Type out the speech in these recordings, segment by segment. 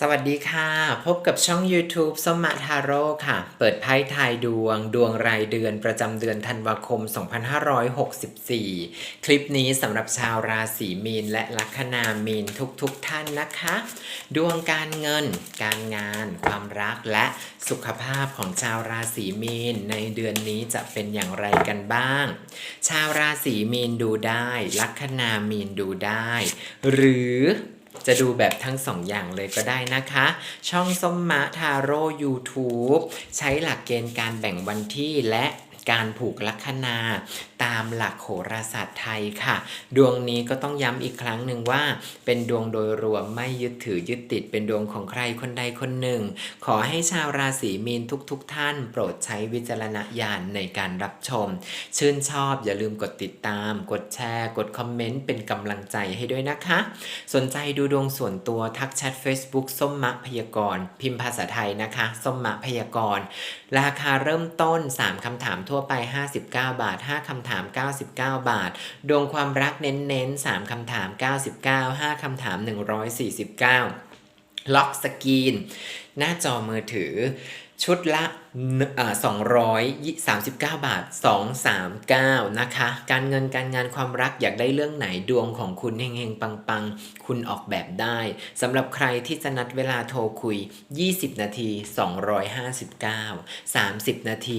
สวัสดีค่ะ พบกับช่อง YouTube สมมาทาโร่ค่ะ เปิดไพ่ทายดวง ดวงรายเดือนประจำเดือนธันวาคม 2564 คลิปนี้สำหรับชาวราศีมีน และลัคนามีนทุกๆทท่านนะคะ ดวงการเงิน การงาน ความรักและสุขภาพของชาวราศีมีน ในเดือนนี้จะเป็นอย่างไรกันบ้าง ชาวราศีมีนดูได้ ลัคนามีนดูได้ หรือ จะดูแบบทั้งสองอย่างเลยก็ได้นะคะ ช่องส้มมะทาโร่ YouTube ใช้หลักเกณฑ์การแบ่งวันที่และการผูกลัคนาามหลักโหราศาสตร์ไทยค่ะ ดวงนี้ก็ต้องย้ำอีกครั้งหนึ่งว่า เป็นดวงโดยรวมไม่ยึดถือยึดติดเป็นดวงของใครคนใดคนหนึ่ง ขอให้ชาวราศีมีนทุกๆทท่าน โปรดใช้วิจารณญาณในการรับชม ชื่นชอบอย่าลืมกดติดตาม กดแชร์ กดคอมเมนต์เป็นกำลังใจให้ด้วยนะคะ สนใจดูดวงส่วนตัวทักแชท Facebook ส้มมะพยากรพิมพ์ภาษาไทยนะคะ ส้มมะพยากรราคาเริ่มต้น 3คำถามทั่วไป 59 บาท 5คำถามม99 บาท ดวงความรักเน้นๆ 3คำถาม 99 5คำถาม 149 ล็อกสกรีน หน้าจอมือถือ ชุดละ สองร้อยสามสิบเก้าบาทสองสามเก้านะคะ การเงินการงานความรักอยากได้เรื่องไหนดวงของคุณเฮงๆ ปังๆ คุณออกแบบได้สำหรับใครที่จะนัดเวลาโทรคุย 20 นาที 259 30 นาที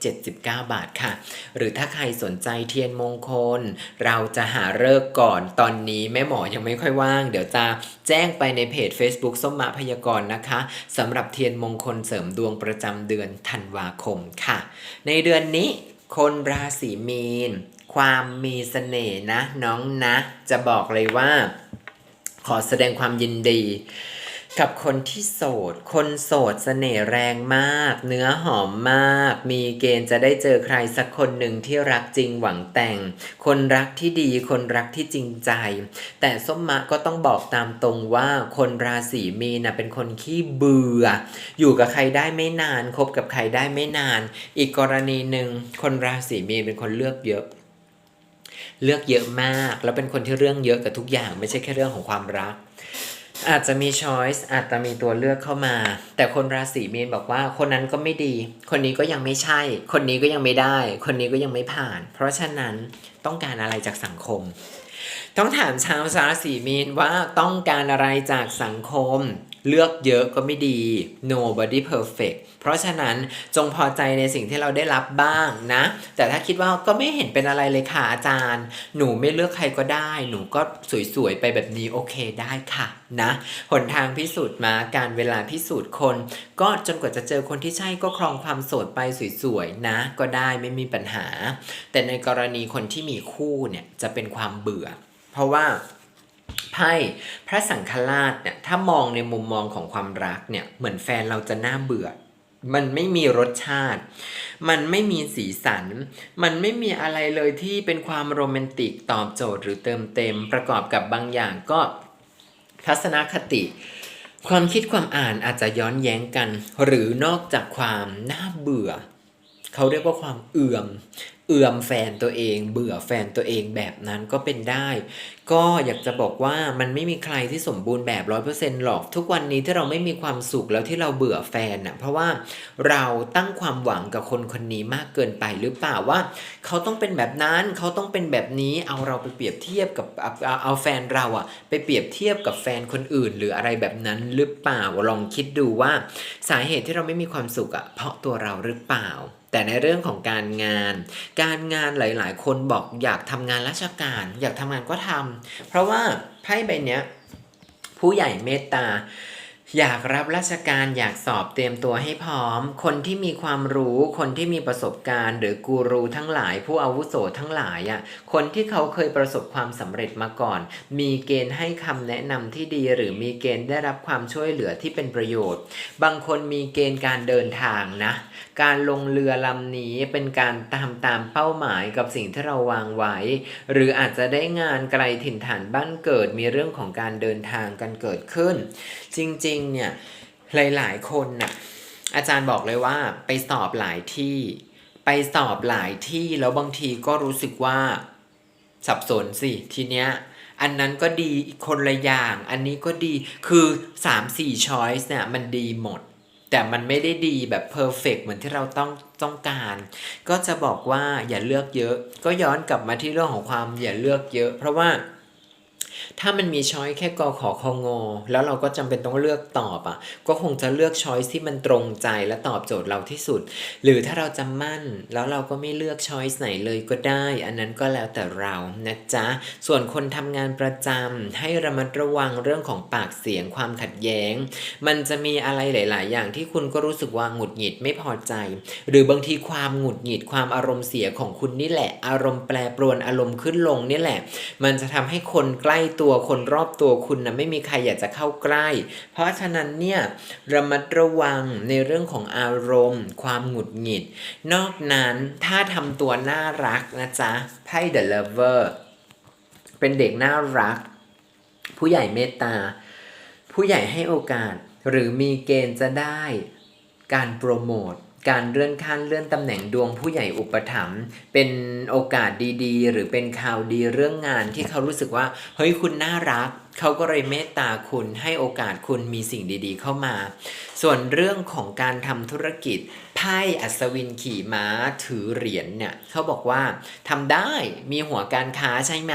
379 บาทค่ะ หรือถ้าใครสนใจเทียนมงคล เราจะหาเลิกก่อนตอนนี้แม่หมอยังไม่ค่อยว่าง เดี๋ยวจะแจ้งไปในเพจ Facebook ส้มมะพยากรณ์นะคะสำหรับเทียนมงคลเสริมดวงประประจำเดือนธันวาคมค่ะ ในเดือนนี้คนราศีมีน ความมีเสน่ห์นะน้องนะ จะบอกเลยว่า ขอแสดงความยินดี กับคนที่โสด คนโสดเสน่ห์แรงมาก เนื้อหอมมาก มีเกณฑ์จะได้เจอใครสักคนหนึ่งที่รักจริงหวังแต่ง คนรักที่ดี คนรักที่จริงใจ แต่ส้มมะก็ต้องบอกตามตรงว่าคนราศีมีนนะเป็นคนขี้เบื่อ อยู่กับใครได้ไม่นาน คบกับใครได้ไม่นาน อีกกรณีหนึ่งคนราศีมีนเป็นคนเลือกเยอะเลือกเยอะมาก แล้วเป็นคนที่เรื่องเยอะกับทุกอย่าง ไม่ใช่แค่เรื่องของความรัก อาจจะมีช้อยส์อาจจะมีตัวเลือกเข้ามา แต่คนราศีมีนบอกว่าคนนั้นก็ไม่ดี คนนี้ก็ยังไม่ใช่ คนนี้ก็ยังไม่ได้ คนนี้ก็ยังไม่ผ่าน เพราะฉะนั้นต้องการอะไรจากสังคม ต้องถามชาวราศีมีนว่าต้องการอะไรจากสังคม เลือกเยอะก็ไม่ดี nobody perfect เพราะฉะนั้นจงพอใจในสิ่งที่เราได้รับบ้างนะ แต่ถ้าคิดว่าก็ไม่เห็นเป็นอะไรเลยค่ะอาจารย์ หนูไม่เลือกใครก็ได้ หนูก็สวยๆ ไปแบบนี้โอเคได้ค่ะนะหนทางพิสูจน์มาการเวลาพิสูจน์คน ก็จนกว่าจะเจอคนที่ใช่ก็ครองความโสดไปสวยๆนะ ก็ได้ไม่มีปัญหา แต่ในกรณีคนที่มีคู่เนี่ยจะเป็นความเบื่อ เพราะว่า ไพ่พระสังฆราชเนี่ยถ้ามองในมุมมองของความรักเนี่ยเหมือนแฟนเราจะน่าเบื่อ มันไม่มีรสชาติ มันไม่มีสีสัน มันไม่มีอะไรเลยที่เป็นความโรแมนติกตอบโจทย์หรือเติมเต็ม ประกอบกับบางอย่างก็ทัศนคติ ความคิดความอ่านอาจจะย้อนแย้งกัน หรือนอกจากความน่าเบื่อ เขาเรียกว่าความเอื่อม เอื่อมแฟนตัวเอง เบื่อแฟนตัวเองแบบนั้นก็เป็นได้ ก็อยากจะบอกว่ามันไม่มีใครที่สมบูรณ์แบบร้อยเปอร์เซ็นต์หรอก ทุกวันนี้ที่เราไม่มีความสุขแล้วที่เราเบื่อแฟนน่ะเพราะว่าเราตั้งความหวังกับคนคนนี้มากเกินไปหรือเปล่าว่า เขาต้องเป็นแบบนั้นเขาต้องเป็นแบบนี้เอาเราไปเปรียบเทียบกับเอาเอาเอาแฟนเราอะไปเปรียบเทียบกับแฟนคนอื่น หรืออะไรแบบนั้นหรือเปล่าลองคิดดูว่า สาเหตุที่เราไม่มีความสุขอะเพราะตัวเราหรือเปล่า แต่ในเรื่องของการงาน การงานหลาย ๆ คนบอกอยากทำงานราชการ อยากทำงานก็ทำเพราะว่าไพ่ใบเนี้ยผู้ใหญ่เมตตา อยากรับราชการอยากสอบเตรียมตัวให้พร้อม คนที่มีความรู้คนที่มีประสบการณ์ หรือกูรูทั้งหลาย ผู้อาวุโสทั้งหลายอะคนที่เขาเคยประสบความสำเร็จมาก่อน มีเกณฑ์ให้คำแนะนำที่ดี หรือมีเกณฑ์ได้รับความช่วยเหลือที่เป็นประโยชน์ บางคนมีเกณฑ์การเดินทางนะ การลงเรือลำนี้เป็นการตามตามเป้าหมายกับสิ่งที่เราวางไว้ หรืออาจจะได้งานไกลถิ่นฐานบ้านเกิดมีเรื่องของการเดินทางกันเกิดขึ้น จริงๆเนี่ยหลายๆคนน่ะอาจารย์บอกเลยว่าไปสอบหลายที่ ไปสอบหลายที่แล้วบางทีก็รู้สึกว่าสับสนสิทีเนี้ยอันนั้นก็ดีอีกคนละอย่าง อันนี้ก็ดีคือ 3-4 choice เนี่ยมันดีหมด แต่มันไม่ได้ดีแบบ perfect เหมือนที่เราต้องต้องการ ก็จะบอกว่าอย่าเลือกเยอะ ก็ย้อนกลับมาที่เรื่องของความอย่าเลือกเยอะ เพราะว่า ถ้ามันมีช้อยแค่กอขอคองอแล้วเราก็จำเป็นต้องเลือกตอบอะ ก็คงจะเลือกช้อยที่มันตรงใจและตอบโจทย์เราที่สุด หรือถ้าเราจะมั่น แล้วเราก็ไม่เลือกช้อยไหนเลยก็ได้ อันนั้นก็แล้วแต่เรานะจ๊ะ ส่วนคนทำงานประจำให้ระมัดระวังเรื่องของปากเสียงความขัดแย้ง มันจะมีอะไรหลาย ๆ อย่างที่คุณก็รู้สึกว่าหงุดหงิดไม่พอใจ หรือบางทีความหงุดหงิดความอารมณ์เสียของคุณนี่แหละ อารมณ์แปรปรวนอารมณ์ขึ้นลงนี่แหละ มันจะทำให้คนใกล้ตัวัวคนรอบตัวคุณนะไม่มีใครอยากจะเข้าใกล้ เพราะฉะนั้นเนี่ยระมัดระวังในเรื่องของอารมณ์ ความหงุดหงิด นอกนั้นถ้าทำตัวน่ารักนะจ๊ะไพ่ The Lover เป็นเด็กน่ารัก ผู้ใหญ่เมตตา ผู้ใหญ่ให้โอกาส หรือมีเกณฑ์จะได้การโปรโมท การเลื่อนขั้นเลื่อนตำแหน่งดวงผู้ใหญ่อุปถัมภ์เป็นโอกาสดีๆ หรือเป็นข่าวดีเรื่องงานที่เขารู้สึกว่าเฮ้ยคุณน่ารัก เขาก็เลยเมตตาคุณให้โอกาสคุณมีสิ่งดีๆ เข้ามา ส่วนเรื่องของการทำธุรกิจไพ่อัศวินขี่ม้าถือเหรียญเนี่ยเขาบอกว่าทำได้มีหัวการค้าใช่ไหม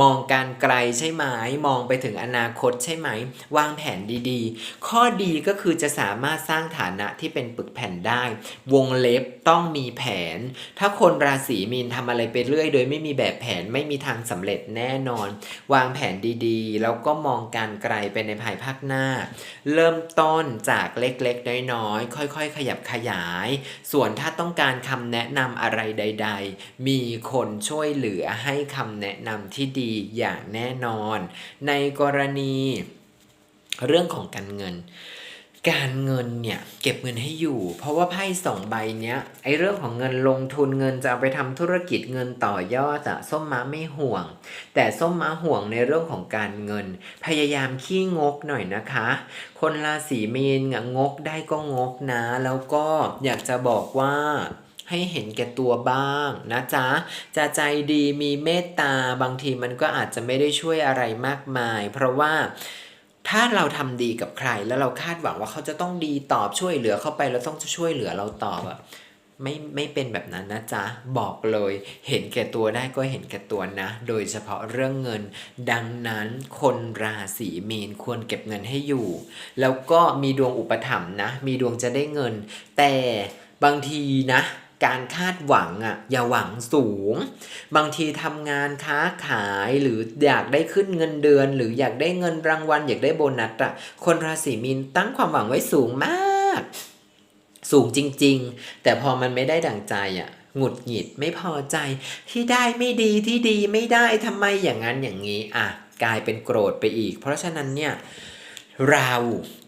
มองการไกลใช่ไหม มองไปถึงอนาคตใช่ไหม วางแผนดีๆ ข้อดีก็คือจะสามารถสร้างฐานะที่เป็นปึกแผ่นได้ วงเล็บต้องมีแผน ถ้าคนราศีมีนทำอะไรไปเรื่อย โดยไม่มีแบบแผนไม่มีทางสำเร็จแน่นอน วางแผนดีๆแล้วก็มองการไกลไปในภายภาคหน้า เริ่มต้นจากเล็กๆ น้อยๆ ค่อยๆ ขยับขยาย ส่วนถ้าต้องการคำแนะนำอะไรใด ๆ มีคนช่วยเหลือให้คำแนะนำที่ดีอย่างแน่นอน ในกรณีเรื่องของการเงิน การเงินเนี่ยเก็บเงินให้อยู่ เพราะว่าไพ่สองใบเนี้ยไอเรื่องของเงินลงทุนเงินจะเอาไปทำธุรกิจเงินต่อยอดอะส้มม้าไม่ห่วง แต่ส้มม้าห่วงในเรื่องของการเงิน พยายามขี้งกหน่อยนะคะ คนราศีมีนงกได้ก็งกนะ แล้วก็อยากจะบอกว่าให้เห็นแก่ตัวบ้างนะจ๊ะ จะใจดีมีเมตตาบางทีมันก็อาจจะไม่ได้ช่วยอะไรมากมาย เพราะว่า ถ้าเราทำดีกับใคร แล้วเราคาดหวังว่าเขาจะต้องดีตอบช่วยเหลือเข้าไปแล้วต้องช่วยเหลือเราตอบอะไม่ไม่เป็นแบบนั้นนะจ๊ะ บอกเลยเห็นแก่ตัวได้ก็เห็นแก่ตัวนะ โดยเฉพาะเรื่องเงิน ดังนั้นคนราศีมีนควรเก็บเงินให้อยู่ แล้วก็มีดวงอุปถัมภ์นะ มีดวงจะได้เงิน แต่บางทีนะ การคาดหวังอะอย่าหวังสูง บางทีทำงานค้าขายหรืออยากได้ขึ้นเงินเดือน หรืออยากได้เงินรางวัล อยากได้โบนัสอะคนราศีมีนตั้งความหวังไว้สูงมาก สูงจริง ๆ แต่พอมันไม่ได้ดั่งใจอะหงุดหงิดไม่พอใจที่ได้ไม่ดีที่ดีไม่ได้ทำไมอย่างนั้นอย่างนี้อะกลายเป็นโกรธไปอีก เพราะฉะนั้นเนี่ย เรา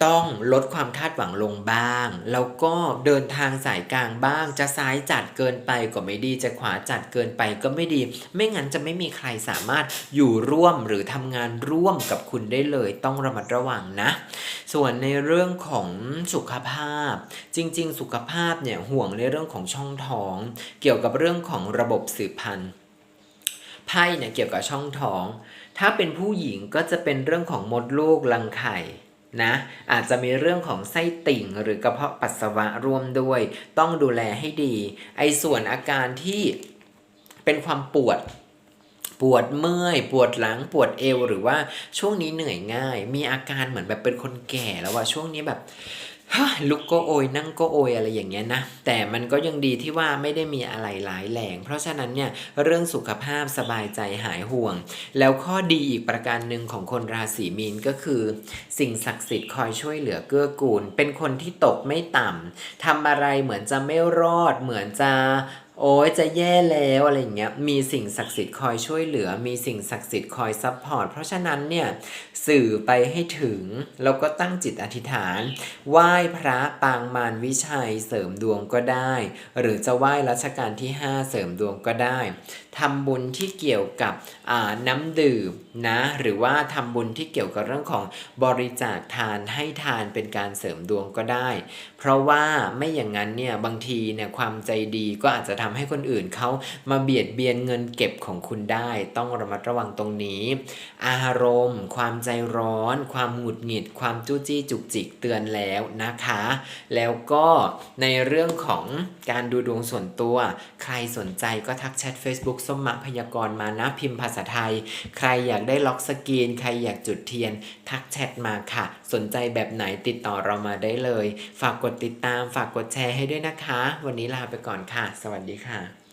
ต้องลดความคาดหวังลงบ้าง แล้วก็เดินทางสายกลางบ้าง จะซ้ายจัดเกินไปก็ไม่ดี จะขวาจัดเกินไปก็ไม่ดี ไม่งั้นจะไม่มีใครสามารถอยู่ร่วมหรือทำงานร่วมกับคุณได้เลย ต้องระมัดระวังนะ ส่วนในเรื่องของสุขภาพ จริง ๆ สุขภาพเนี่ยห่วงในเรื่องของช่องท้อง เกี่ยวกับเรื่องของระบบสืบพันธุ์ไพ่เนี่ยเกี่ยวกับช่องท้อง ถ้าเป็นผู้หญิงก็จะเป็นเรื่องของมดลูกรังไข่ นะอาจจะมีเรื่องของไส้ติ่งหรือกระเพาะปัสสาวะร่วมด้วย ต้องดูแลให้ดี ไอ้ส่วนอาการที่เป็นความปวดปวดเมื่อยปวดหลังปวดเอวหรือว่าช่วงนี้เหนื่อยง่าย มีอาการเหมือนแบบเป็นคนแก่แล้วว่าช่วงนี้แบบ ลุกก็โอยนั่งก็โอยอะไรอย่างเงี้ยนะ แต่มันก็ยังดีที่ว่าไม่ได้มีอะไรหลายแหลง เพราะฉะนั้นเนี่ยเรื่องสุขภาพสบายใจหายห่วง แล้วข้อดีอีกประการหนึ่งของคนราศีมีนก็คือ สิ่งศักดิ์สิทธิ์คอยช่วยเหลือเกื้อกูล เป็นคนที่ตกไม่ต่ำทำอะไรเหมือนจะไม่รอดเหมือนจะ โอ้ยจะแย่แล้วอะไรอย่างเงี้ยมีสิ่งศักดิ์สิทธิ์คอยช่วยเหลือ มีสิ่งศักดิ์สิทธิ์คอยซัพพอร์ตเพราะฉะนั้นเนี่ยสื่อไปให้ถึง แล้วก็ตั้งจิตอธิษฐาน ไหว้พระปางมารวิชัยเสริมดวงก็ได้ หรือจะไหว้รัชกาลที่ 5 เสริมดวงก็ได้ทำบุญที่เกี่ยวกับน้ำดื่มนะหรือว่าทำบุญที่เกี่ยวกับเรื่องของบริจาคทานให้ทานเป็นการเสริมดวงก็ได้ เพราะว่าไม่อย่างนั้นเนี่ยบางทีเนี่ยความใจดีก็อาจจะทำให้คนอื่นเขามาเบียดเบียนเงินเก็บของคุณได้ ต้องระมัดระวังตรงนี้ อารมณ์ ความใจร้อน ความหงุดหงิด ความจู้จี้จุกจิกเตือนแล้วนะคะ แล้วก็ในเรื่องของการดูดวงส่วนตัว ใครสนใจก็ทักแชท Facebook สมมะพยากรมานะพิมพ์ภาษาไทย ใครอยากได้ล็อกสกรีน ใครอยากจุดเทียน ทักแชทมาค่ะ สนใจแบบไหนติดต่อเรามาได้เลย ฝากกดติดตาม ฝากกดแชร์ให้ด้วยนะคะ วันนี้ลาไปก่อนค่ะ สวัสดีดีค่ะ